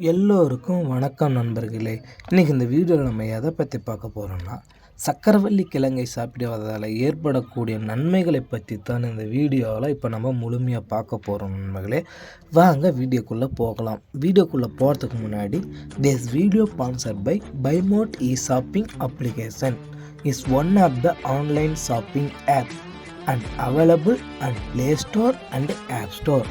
எல்லோருக்கும் வணக்கம் நண்பர்களே. இன்றைக்கி இந்த வீடியோவில் நம்ம எதை பற்றி பார்க்க போகிறோம்னா சக்கரவள்ளி கிழங்கை சாப்பிடுவதால் ஏற்படக்கூடிய நன்மைகளை பற்றி தான் இந்த வீடியோவில் இப்போ நம்ம முழுமையாக பார்க்க போகிறோம் நண்பர்களே. வாங்க வீடியோக்குள்ளே போகலாம். வீடியோக்குள்ளே போகிறதுக்கு முன்னாடி this video sponsor by பைமோட் e shopping application is one of the online shopping app and available and play store and app store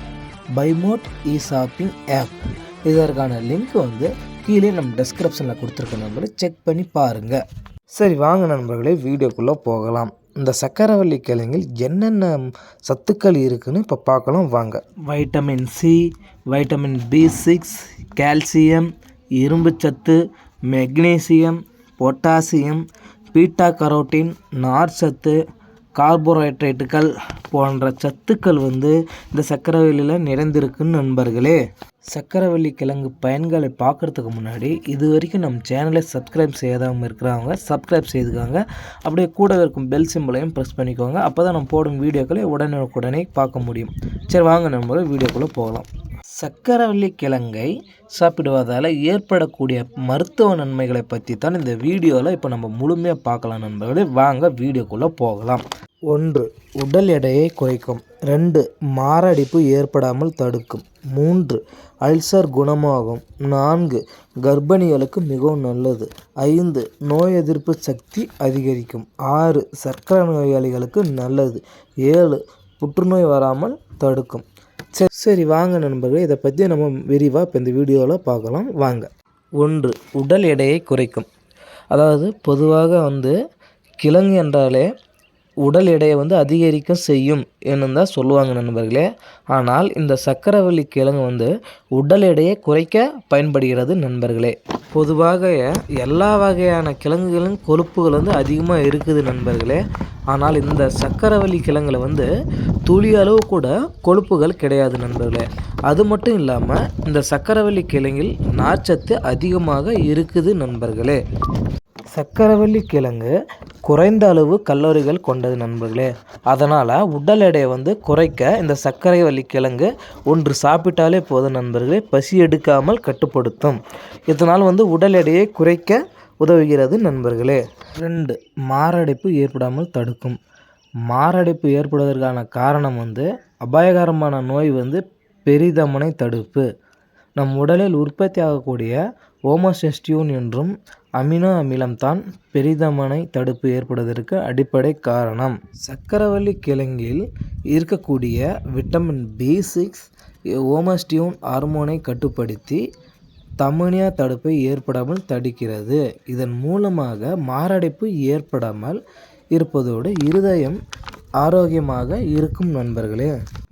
பைமோட் e shopping app இதற்கான லிங்க் வந்து கீழே நம்ம டெஸ்கிரிப்ஷனில் கொடுத்துருக்க நம்பரை செக் பண்ணி பாருங்கள் சரி வாங்க நண்பர்களே வீடியோக்குள்ளே போகலாம். இந்த சக்கரவள்ளி கிழங்கில் என்னென்ன சத்துக்கள் இருக்குதுன்னு இப்போ பார்க்கலாம் வாங்க. Vitamin C vitamin B six calcium இரும்பு சத்து மெக்னீசியம் பொட்டாசியம் பீட்டா கரோட்டின் நார் சத்து கார்போஹைட்ரேட்டுகள் போன்ற சத்துக்கள் வந்து இந்த சக்கரவள்ளியில் நிறைந்திருக்குன்னு நண்பர்களே. சக்கரவள்ளி கிழங்கு பயன்களை பார்க்குறதுக்கு முன்னாடி இது வரைக்கும் நம்ம சேனலை சப்ஸ்கிரைப் செய்யாதவங்க இருக்கிறவங்க சப்ஸ்கிரைப் செய்துக்காங்க. அப்படியே கூட இருக்கும் பெல் சிம்பிளையும் ப்ரெஸ் பண்ணிக்கோங்க. அப்போ தான் நம்ம போடும் வீடியோக்களை உடனே உடனே பார்க்க முடியும். சரி வாங்க நம்ம வீடியோக்குள்ளே போகலாம். சக்கரவள்ளி கிழங்கை சாப்பிடுவதால் ஏற்படக்கூடிய மருத்துவ நன்மைகளை பற்றி தான் இந்த வீடியோவில் இப்போ நம்ம முழுமையாக பார்க்கலாம் நண்பர்களே. வாங்க வீடியோக்குள்ளே போகலாம். ஒன்று உடல் எடையை குறைக்கும். ரெண்டு மாரடைப்பு ஏற்படாமல் தடுக்கும். மூன்று அல்சர் குணமாகும். நான்கு கர்ப்பிணிகளுக்கு மிகவும் நல்லது. ஐந்து நோய் எதிர்ப்பு சக்தி அதிகரிக்கும். ஆறு சர்க்கரை நோயாளிகளுக்கு நல்லது. ஏழு புற்றுநோய் வராமல் தடுக்கும். சரி வாங்க நண்பர்களே இதை பற்றி நம்ம விரிவாக இப்போ இந்த வீடியோவில் பார்க்கலாம். வாங்க. ஒன்று உடல் எடையை குறைக்கும். அதாவது பொதுவாக வந்து கிழங்கு என்றாலே உடல் எடையை வந்து அதிகரிக்க செய்யும் என்னும் தான் சொல்லுவாங்க நண்பர்களே. ஆனால் இந்த சக்கரவள்ளி கிழங்கு வந்து உடல் எடையை குறைக்க பயன்படுகிறது நண்பர்களே. பொதுவாக எல்லா வகையான கிழங்குகளும் கொழுப்புகள் வந்து அதிகமாக இருக்குது நண்பர்களே. ஆனால் இந்த சக்கரவள்ளி கிழங்குல வந்து துளி அளவு கூட கொழுப்புகள் கிடையாது நண்பர்களே. அது மட்டும் இல்லாமல் இந்த சக்கரவள்ளி கிழங்கில் நார்ச்சத்து அதிகமாக இருக்குது நண்பர்களே. சக்கரவள்ளி கிழங்கு குறைந்த அளவு கல்லோரிகள் கொண்டது நண்பர்களே. அதனால் உடல் எடையை வந்து குறைக்க இந்த சர்க்கரை வள்ளி கிழங்கு ஒன்று சாப்பிட்டாலே போதும் நண்பர்களே. பசி எடுக்காமல் கட்டுப்படுத்தும். இதனால் வந்து உடல் எடையை குறைக்க உதவுகிறது நண்பர்களே. ரெண்டு மாரடைப்பு ஏற்படாமல் தடுக்கும். மாரடைப்பு ஏற்படுவதற்கான காரணம் வந்து அபாயகரமான நோய் வந்து பெரிதமனை தடுப்பு. நம் உடலில் உற்பத்தி ஆகக்கூடிய ஓமோசெஸ்டியூன் என்றும் அமினோ அமிலம்தான் பெரிதமனை தடுப்பு ஏற்படுவதற்கு அடிப்படை காரணம். சக்கரவள்ளி கிழங்கில் இருக்கக்கூடிய விட்டமின் பி சிக்ஸ் ஓமஸ்டியூன் ஹார்மோனை கட்டுப்படுத்தி தமனியா தடுப்பை ஏற்படாமல் தடுக்கிறது. இதன் மூலமாக மாரடைப்பு ஏற்படாமல் இருப்பதோடு இருதயம் ஆரோக்கியமாக இருக்கும் நண்பர்களே.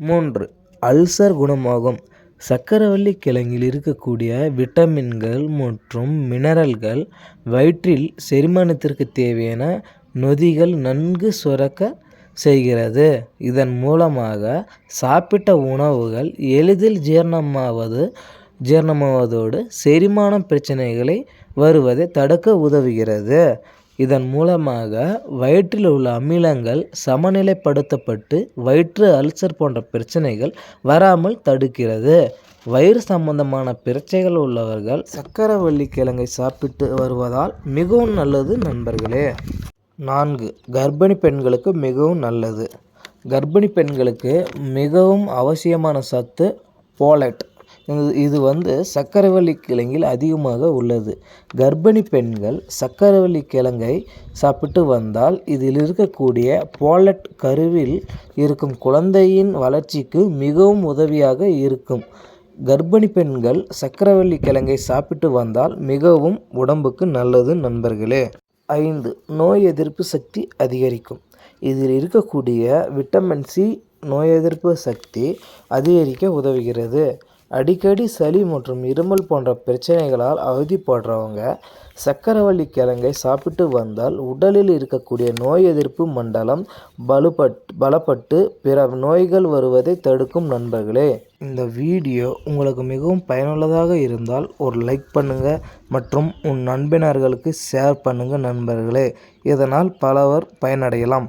மூன்று அல்சர் குணமாகும். சக்கரவள்ளி கிழங்கில் இருக்கக்கூடிய விட்டமின்கள் மற்றும் மினரல்கள் வயிற்றில் செரிமானத்திற்கு தேவையான நொதிகள் நன்கு சுரக்க செய்கிறது. இதன் மூலமாக சாப்பிட்ட உணவுகள் எளிதில் ஜீரணமாவது ஜீரணமாவதோடு செரிமான பிரச்சனைகளை வருவதை தடுக்க உதவுகிறது. இதன் மூலமாக வயிற்றில் உள்ள அமிலங்கள் சமநிலைப்படுத்தப்பட்டு வயிற்று அல்சர் போன்ற பிரச்சனைகள் வராமல் தடுக்கிறது. வயிறு சம்பந்தமான பிரச்சனைகள் உள்ளவர்கள் சக்கரவள்ளி கிழங்கை சாப்பிட்டு வருவதால் மிகவும் நல்லது நண்பர்களே. நான்கு கர்ப்பிணி பெண்களுக்கு மிகவும் நல்லது. கர்ப்பிணி பெண்களுக்கு மிகவும் அவசியமான சத்து போலட் இது வந்து சக்கரவள்ளி கிழங்கில் அதிகமாக உள்ளது. கர்ப்பிணி பெண்கள் சக்கரவள்ளி கிழங்கை சாப்பிட்டு வந்தால் இதில் இருக்கக்கூடிய போலட் கருவில் இருக்கும் குழந்தையின் வளர்ச்சிக்கு மிகவும் உதவியாக இருக்கும். கர்ப்பிணி பெண்கள் சக்கரவள்ளி கிழங்கை சாப்பிட்டு வந்தால் மிகவும் உடம்புக்கு நல்லது நண்பர்களே. ஐந்து. நோய் எதிர்ப்பு சக்தி அதிகரிக்கும். இதில் இருக்கக்கூடிய விட்டமின் சி நோய் எதிர்ப்பு சக்தி அதிகரிக்க உதவுகிறது. அடிக்கடி சளி மற்றும் இருமல் போன்ற பிரச்சனைகளால் அவதிப்படுறவங்க சக்கரவள்ளி கிழங்கை சாப்பிட்டு வந்தால் உடலில் இருக்கக்கூடிய நோய் எதிர்ப்பு மண்டலம் பலுபட் பலப்பட்டு பிற நோய்கள் வருவதை தடுக்கும் நண்பர்களே. இந்த வீடியோ உங்களுக்கு மிகவும் பயனுள்ளதாக இருந்தால் ஒரு லைக் பண்ணுங்கள் மற்றும் உன் நண்பினர்களுக்கு ஷேர் பண்ணுங்கள் நண்பர்களே. இதனால் பலவர் பயனடையலாம்.